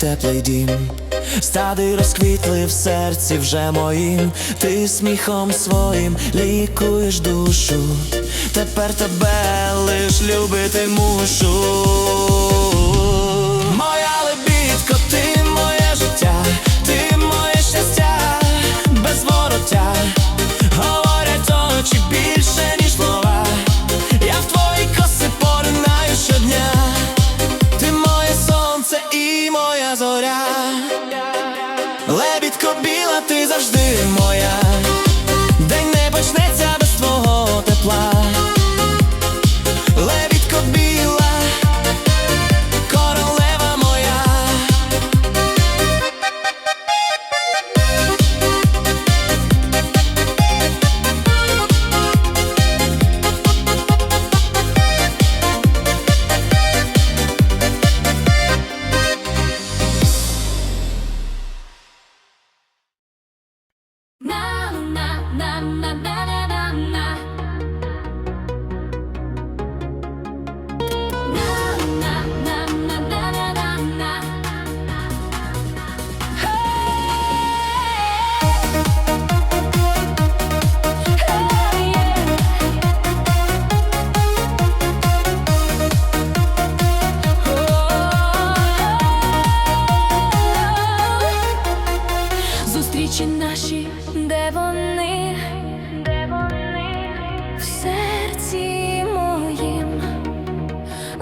теплий дім. Стади розквітли в серці вже моїм, ти сміхом своїм лікуєш душу. Тепер тебе лиш любити мушу. Моя лебідко, ти Fly.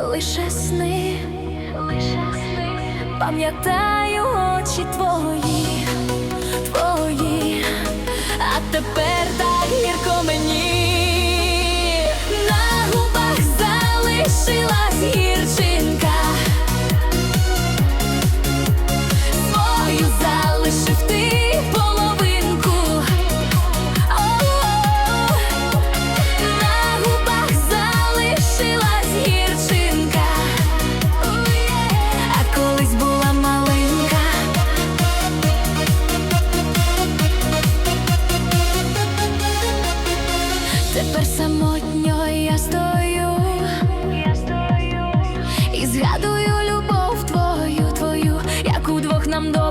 Лише сни, лише сни, пам'ятаю очі твої, твої, а тепер так гірко мені, на губах залишилась гірчинка. I'm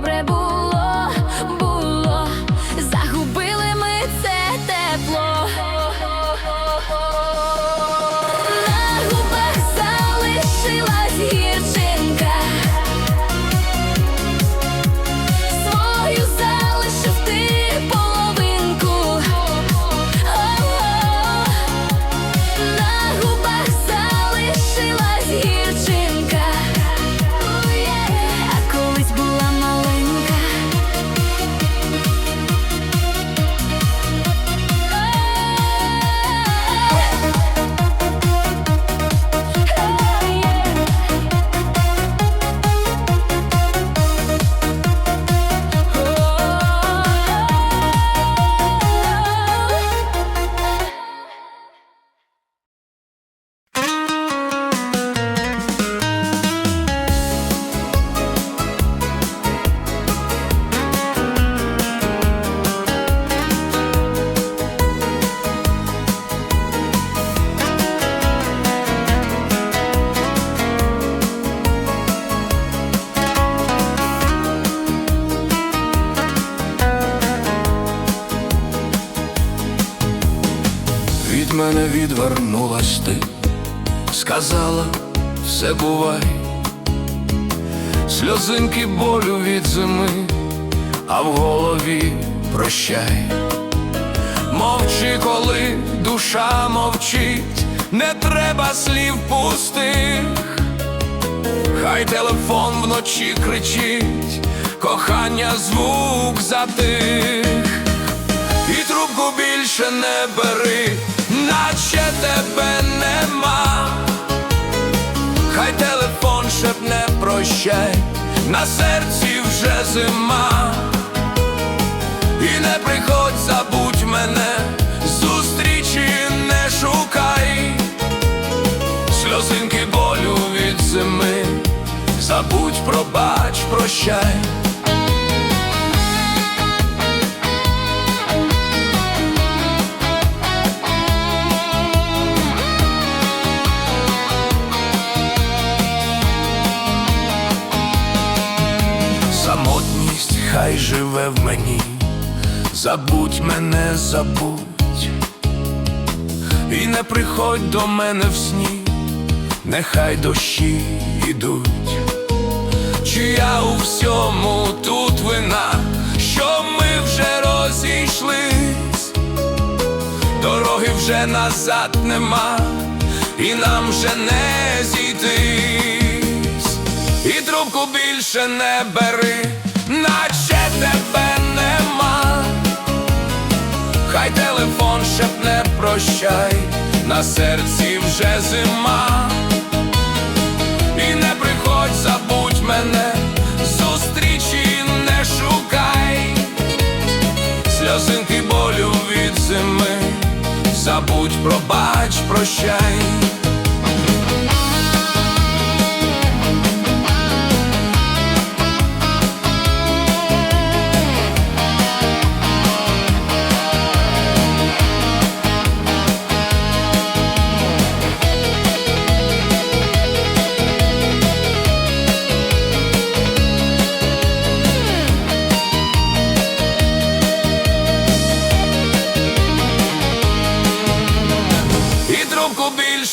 Від мене відвернулась ти, сказала, все бувай, сльозинки болю від зими, а в голові прощай. Мовчи, коли душа мовчить, не треба слів пустих, хай телефон вночі кричить, кохання звук затих. І трубку більше не бери, наче тебе нема. Хай телефон шепне прощай, на серці вже зима, і не приходь, забудь мене, зустрічі не шукай, сльозинки болю від зими, забудь, пробач, прощай. Живе в мені, забудь мене, забудь, і не приходь до мене в сні, нехай дощі ідуть. Чи я у всьому тут вина, що ми вже розійшлись, дороги вже назад нема, і нам вже не зійтись, і трубку більше не бери, наче тебе нема. Хай телефон шепне прощай, на серці вже зима. І не приходь, забудь мене,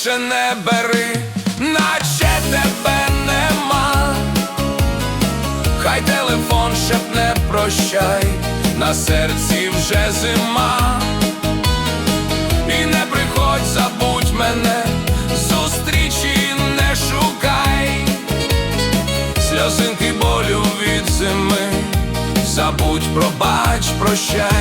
більше не бери, наче тебе нема. Хай телефон шепне прощай, на серці вже зима. І не приходь, забудь мене, зустрічі не шукай, сльозинки болю від зими, забудь, пробач, прощай.